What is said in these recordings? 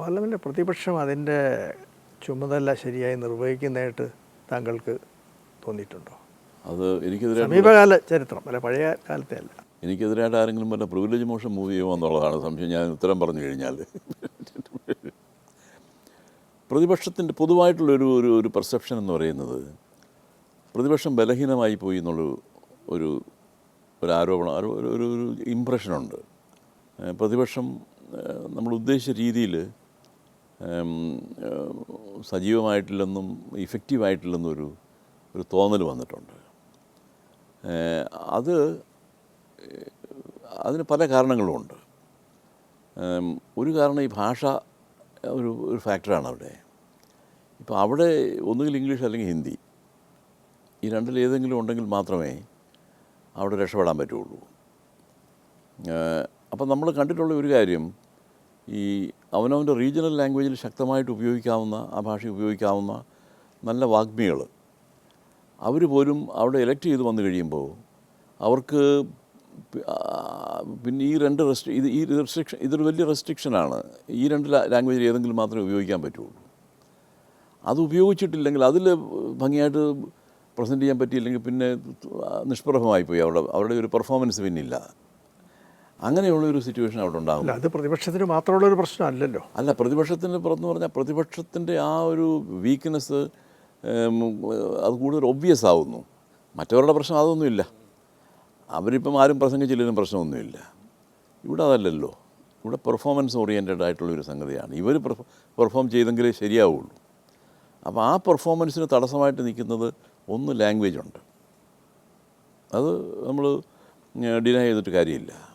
Parliament പ്രതിപക്ഷം അതിന്റെ ചുമതല ശരിയായി നിർവഹിക്കുന്നതായിട്ട് താങ്കൾക്ക് തോന്നിയിട്ടുണ്ടോ? അത് എനിക്കെതിരെ സമീപകാല ചരിത്രം അല്ല പഴയ കാലത്തെ അല്ല. എനിക്കെതിരായിട്ട് ആരെങ്കിലും വല്ല പ്രിവിലേജ് മോഷൻ മൂവ് ചെയ്യുമോ എന്നുള്ളതാണ് സംശയം. ഞാൻ ഉത്തരം പറഞ്ഞു കഴിഞ്ഞാൽ. പ്രതിപക്ഷത്തിന്റെ പൊതുവായിട്ടുള്ളൊരു ഒരു ഒരു പെർസെപ്ഷൻ എന്ന് പറയുന്നത് പ്രതിപക്ഷം ബലഹീനമായി പോയി എന്നുള്ള ഒരു ഒരു ആരോപണം ഒരു ഒരു- ഒരു ഒരു ഇമ്പ്രഷനുണ്ട് പ്രതിപക്ഷം നമ്മൾ ഉദ്ദേശിച്ച രീതിയിൽ സജീവമായിട്ടില്ലെന്നും ഇഫക്റ്റീവായിട്ടില്ലെന്നും ഒരു ഒരു തോന്നൽ വന്നിട്ടുണ്ട്. അത് അതിന് പല കാരണങ്ങളുമുണ്ട് ഒരു കാരണം ഈ ഭാഷ ഒരു ഒരു ഫാക്ടറാണ് അവിടെ. ഇപ്പോൾ അവിടെ ഒന്നുകിൽ ഇംഗ്ലീഷ് അല്ലെങ്കിൽ ഹിന്ദി. ഈ രണ്ടിൽ ഏതെങ്കിലും ഉണ്ടെങ്കിൽ മാത്രമേ അവിടെ രക്ഷപ്പെടാൻ പറ്റുള്ളൂ. അപ്പം നമ്മൾ കണ്ടിട്ടുള്ള ഒരു കാര്യം ഈ അവനവന്റെ റീജിയണൽ ലാംഗ്വേജിൽ ശക്തമായിട്ട് ഉപയോഗിക്കാവുന്ന ആ ഭാഷ ഉപയോഗിക്കാവുന്ന നല്ല വാഗ്മികൾ. അവർ പോലും അവിടെ എലക്ട് ചെയ്ത് വന്നു കഴിയുമ്പോൾ അവർക്ക് പിന്നെ ഈ രണ്ട് റെസ്ട്രി ഇത് ഈ റെസ്ട്രിക്ഷൻ ഇതൊരു വലിയ റെസ്ട്രിക്ഷനാണ് ഈ രണ്ട് ലാംഗ്വേജിൽ ഏതെങ്കിലും മാത്രമേ ഉപയോഗിക്കാൻ പറ്റുള്ളൂ. അത് ഉപയോഗിച്ചിട്ടില്ലെങ്കിൽ അതിൽ ഭംഗിയായിട്ട് പ്രസന്റ് ചെയ്യാൻ പറ്റിയില്ലെങ്കിൽ പിന്നെ നിഷ്പ്രഭമായി പോയി. അവിടെ അവരുടെ ഒരു പെർഫോമൻസ് പിന്നില്ല. അങ്ങനെയുള്ള ഒരു സിറ്റുവേഷൻ അവിടെ ഉണ്ടാകും അത് പ്രതിപക്ഷത്തിന് മാത്രമുള്ള ഒരു പ്രശ്നമല്ലല്ലോ. അല്ല പ്രതിപക്ഷത്തിന് പുറത്ത് പറഞ്ഞാൽ പ്രതിപക്ഷത്തിന്റെ ആ ഒരു വീക്ക്നെസ് അത് കൂടുതൽ ഒബ്വിയസ് ആവുന്നു. മറ്റവരുടെ പ്രശ്നം അതൊന്നുമില്ല. അവരിപ്പം ആരും പ്രസംഗിച്ചില്ലെങ്കിലും പ്രശ്നമൊന്നുമില്ല. ഇവിടെ അതല്ലല്ലോ. ഇവിടെ പെർഫോമൻസ് ഓറിയന്റഡ് ആയിട്ടുള്ളൊരു സംഗതിയാണ്. ഇവർ പെർഫോം ചെയ്തെങ്കിലേ ശരിയാവുള്ളൂ. അപ്പോൾ ആ പെർഫോമൻസിന് തടസ്സമായിട്ട് നിൽക്കുന്നത് ഒന്ന് ലാംഗ്വേജ് ഉണ്ട്. അത് നമ്മൾ ഡിനൈ ചെയ്തിട്ട് കാര്യമില്ല.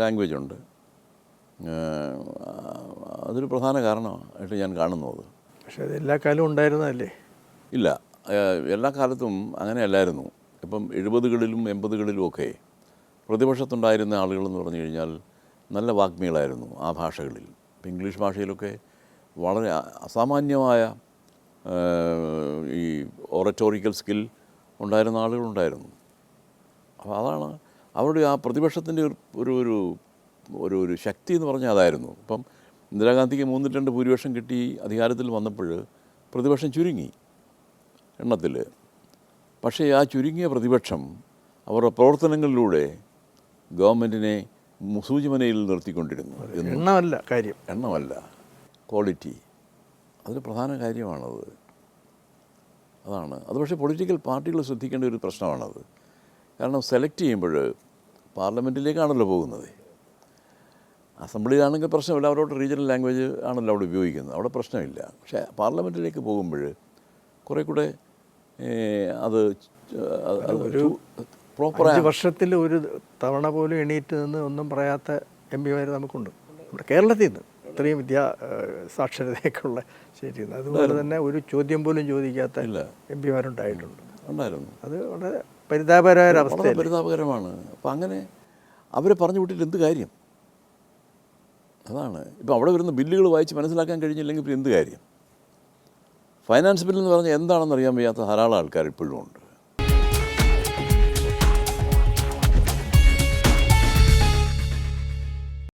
ലാംഗ്വേജ് ഉണ്ട് അതൊരു പ്രധാന കാരണമായിട്ട് ഞാൻ കാണുന്നത്. പക്ഷേ അത് എല്ലാ കാലവും ഉണ്ടായിരുന്നതല്ലേ? ഇല്ല. എല്ലാ കാലത്തും അങ്ങനെയല്ലായിരുന്നു. ഇപ്പം എഴുപതുകളിലും എൺപതുകളിലും ഒക്കെ പ്രതിപക്ഷത്തുണ്ടായിരുന്ന ആളുകളെന്ന് പറഞ്ഞു കഴിഞ്ഞാൽ നല്ല വാഗ്മികളായിരുന്നു ആ ഭാഷകളിൽ. ഇപ്പം ഇംഗ്ലീഷ് ഭാഷയിലൊക്കെ വളരെ അസാമാന്യമായ ഈ ഓററ്റോറിക്കൽ സ്കിൽ ഉണ്ടായിരുന്ന ആളുകളുണ്ടായിരുന്നു. അപ്പോൾ അതാണ് അവരുടെ ആ പ്രതിപക്ഷത്തിന്റെ ഒരു ഒരു ഒരു ഒരു ശക്തി എന്ന് പറഞ്ഞാൽ അതായിരുന്നു. അപ്പം ഇന്ദിരാഗാന്ധിക്ക് മൂന്നിൽ രണ്ട് ഭൂരിപക്ഷം കിട്ടി അധികാരത്തിൽ വന്നപ്പോൾ പ്രതിപക്ഷം ചുരുങ്ങി എണ്ണത്തിൽ. പക്ഷേ ആ ചുരുങ്ങിയ പ്രതിപക്ഷം അവരുടെ പ്രവർത്തനങ്ങളിലൂടെ ഗവൺമെന്റിനെ സൂചിമനയിൽ നിർത്തിക്കൊണ്ടിരുന്നു. എണ്ണമല്ല കാര്യം. എണ്ണമല്ല ക്വാളിറ്റി. അതൊരു പ്രധാന കാര്യമാണത്. അതാണ്. അത് പക്ഷേ പൊളിറ്റിക്കൽ പാർട്ടികൾ ശ്രദ്ധിക്കേണ്ട ഒരു പ്രശ്നമാണത്. കാരണം സെലക്ട് ചെയ്യുമ്പോൾ പാർലമെന്റിലേക്കാണല്ലോ പോകുന്നത്. അസംബ്ലിയിലാണെങ്കിൽ പ്രശ്നമില്ല അവരോട് റീജിയണൽ ലാംഗ്വേജ് ആണല്ലോ അവിടെ ഉപയോഗിക്കുന്നത്. അവിടെ പ്രശ്നമില്ല. പക്ഷേ പാർലമെന്റിലേക്ക് പോകുമ്പോൾ കുറേ കൂടെ അത് ഒരു പ്രോപ്പർ വർഷത്തിൽ ഒരു തവണ പോലും എണീറ്റ് നിന്ന് ഒന്നും പറയാത്ത എം പിമാർ നമുക്കുണ്ട്. നമ്മുടെ കേരളത്തിൽ നിന്ന് ഇത്രയും വിദ്യാ സാക്ഷരതയൊക്കെയുള്ള ശരി അതുപോലെ തന്നെ ഒരു ചോദ്യം പോലും ചോദിക്കാത്ത. എം പിമാരുണ്ടായിട്ടുണ്ട്. ഉണ്ടായിരുന്നു. അത് വളരെ പരിതാപകരമായ അവസ്ഥ വളരെ പരിതാപകരമാണ്. അപ്പം അങ്ങനെ അവരെ പറഞ്ഞു വിട്ടിട്ട് എന്ത് കാര്യം? അതാണ്. ഇപ്പം അവിടെ വരുന്ന ബില്ലുകൾ വായിച്ച് മനസ്സിലാക്കാൻ കഴിഞ്ഞില്ലെങ്കിൽ പിന്നെ എന്ത് കാര്യം? ഫൈനാൻസ് ബില്ലെന്ന് പറഞ്ഞാൽ എന്താണെന്ന് അറിയാൻ വയ്യാത്ത ധാരാളം ആൾക്കാർ ഇപ്പോഴും ഉണ്ട്.